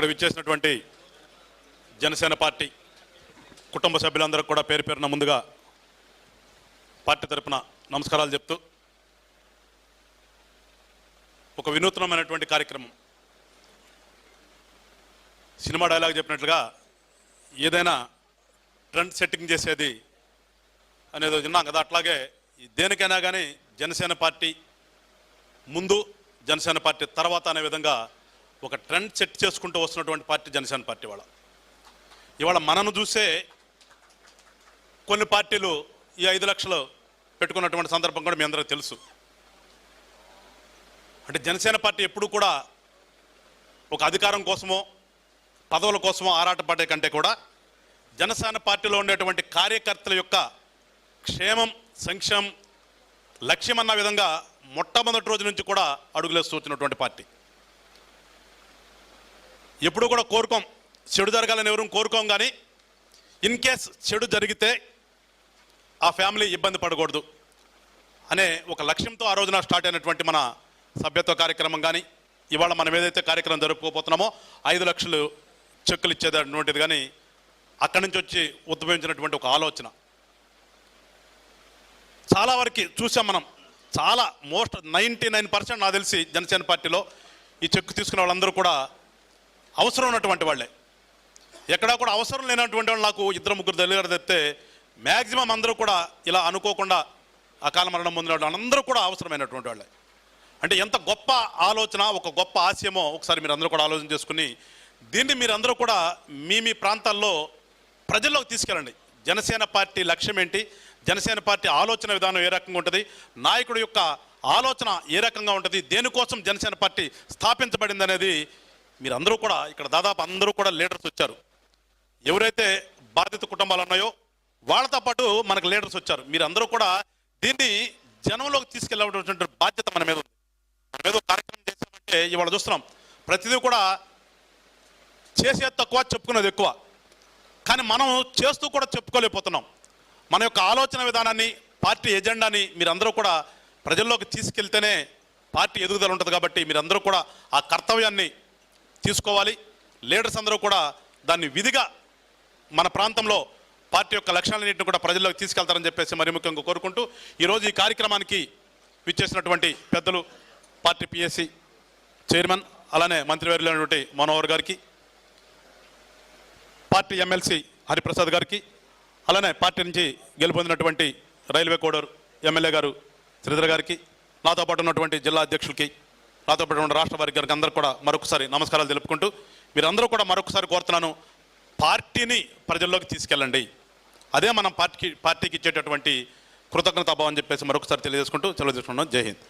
ఇక్కడ విచ్చేసినటువంటి జనసేన పార్టీ కుటుంబ సభ్యులందరూ కూడా పేరు పేరున ముందుగా పార్టీ తరపున నమస్కారాలు చెప్తూ ఒక వినూత్నమైనటువంటి కార్యక్రమం. సినిమా డైలాగ్ చెప్పినట్లుగా ఏదైనా ట్రెండ్ సెట్టింగ్ చేసేది అనేది విన్నాం కదా. అట్లాగే దేనికైనా కానీ జనసేన పార్టీ ముందు జనసేన పార్టీ తర్వాత అనే విధంగా ఒక ట్రెండ్ సెట్ చేసుకుంటూ వస్తున్నటువంటి పార్టీ జనసేన పార్టీ వాళ్ళ. ఇవాళ మనను చూసే కొన్ని పార్టీలు ఈ ఐదు లక్షలు పెట్టుకున్నటువంటి సందర్భం కూడా మీ అందరూ తెలుసు. అంటే జనసేన పార్టీ ఎప్పుడు కూడా ఒక అధికారం కోసమో పదవుల కోసమో ఆరాటపడే కంటే కూడా జనసేన పార్టీలో ఉండేటువంటి కార్యకర్తల యొక్క క్షేమం సంక్షేమం లక్ష్యం అన్న విధంగా మొట్టమొదటి రోజు నుంచి కూడా అడుగులేస్తూ వచ్చినటువంటి పార్టీ. ఎప్పుడు కూడా కోరుకోం. చెడు జరగాలని ఎవరు కోరుకోం కానీ ఇన్ కేస్ చెడు జరిగితే ఆ ఫ్యామిలీ ఇబ్బంది పడకూడదు అనే ఒక లక్ష్యంతో ఆ రోజున స్టార్ట్ అయినటువంటి మన సభ్యత్వ కార్యక్రమం కానీ ఇవాళ మనం ఏదైతే కార్యక్రమం జరుపుకోబోతున్నామో ఐదు లక్షలు చెక్కులు ఇచ్చేటటువంటిది కానీ అక్కడి నుంచి వచ్చి ఉద్భవించినటువంటి ఒక ఆలోచన. చాలా వరకు చూసాం మనం చాలా మోస్ట్ నైంటీ నైన్ పర్సెంట్ నాకు తెలిసి జనసేన పార్టీలో ఈ చెక్కు తీసుకున్న వాళ్ళందరూ కూడా అవసరం ఉన్నటువంటి వాళ్ళే. ఎక్కడా కూడా అవసరం లేనటువంటి వాళ్ళు నాకు ఇద్దరు ముగ్గురు తెలియదు తెస్తే మ్యాక్సిమం అందరూ కూడా ఇలా అనుకోకుండా అకాల మరణం పొందిన వాళ్ళు అందరూ కూడా అవసరమైనటువంటి వాళ్ళే. అంటే ఎంత గొప్ప ఆలోచన ఒక గొప్ప ఆశయమో ఒకసారి మీరు అందరూ కూడా ఆలోచన చేసుకుని దీన్ని మీరందరూ కూడా మీ మీ ప్రాంతాల్లో ప్రజల్లోకి తీసుకెళ్ళండి. జనసేన పార్టీ లక్ష్యం ఏంటి? జనసేన పార్టీ ఆలోచన విధానం ఏ రకంగా ఉంటుంది? నాయకుడి యొక్క ఆలోచన ఏ రకంగా ఉంటుంది? దేనికోసం జనసేన పార్టీ స్థాపించబడింది అనేది మీరందరూ కూడా ఇక్కడ దాదాపు అందరూ కూడా లీడర్స్ వచ్చారు. ఎవరైతే బాధిత కుటుంబాలు ఉన్నాయో వాళ్ళతో పాటు మనకు లీడర్స్ వచ్చారు. మీరందరూ కూడా దీన్ని జనంలోకి తీసుకెళ్ళవలసినటువంటి బాధ్యత మన మీద ఉంది. మన మీద కార్యక్రమం చేసామంటే ఇవాళ చూస్తున్నాం. ప్రతిదీ కూడా చేసేది తక్కువ చెప్పుకునేది ఎక్కువ. కానీ మనం చేస్తూ కూడా చెప్పుకోలేకపోతున్నాం. మన యొక్క ఆలోచన విధానాన్ని పార్టీ ఎజెండాని మీరందరూ కూడా ప్రజల్లోకి తీసుకెళ్తేనే పార్టీ ఎదుగుదల ఉంటుంది కాబట్టి మీరందరూ కూడా ఆ కర్తవ్యాన్ని తీసుకోవాలి. లీడర్స్ అందరూ కూడా దాన్ని విధిగా మన ప్రాంతంలో పార్టీ యొక్క లక్ష్యాలన్నింటిని కూడా ప్రజల్లోకి తీసుకెళ్తారని చెప్పేసి మరి ముఖ్యంగా కోరుకుంటూ ఈరోజు ఈ కార్యక్రమానికి విచ్చేసినటువంటి పెద్దలు పార్టీ పిఎస్సి చైర్మన్ అలానే మంత్రివర్యులైనటువంటి మనోహర్ గారికి పార్టీ ఎమ్మెల్సీ హరిప్రసాద్ గారికి అలానే పార్టీ నుంచి గెలుపొందినటువంటి రైల్వే కోడర్ ఎమ్మెల్యే గారు శ్రీధర్ గారికి నాతో పాటు ఉన్నటువంటి జిల్లా అధ్యక్షులకి నాతో పాటు ఉన్న రాష్ట్ర వారి గారికి అందరూ కూడా మరొకసారి నమస్కారాలు తెలుపుకుంటూ మీరందరూ కూడా మరొకసారి కోరుతున్నాను పార్టీని ప్రజల్లోకి తీసుకెళ్ళండి. అదే మనం పార్టీకి పార్టీకి ఇచ్చేటటువంటి కృతజ్ఞతాభావం అని చెప్పేసి మరొకసారి తెలియజేసుకుంటూ తెలియజేసుకుంటున్నాం జై హింద్.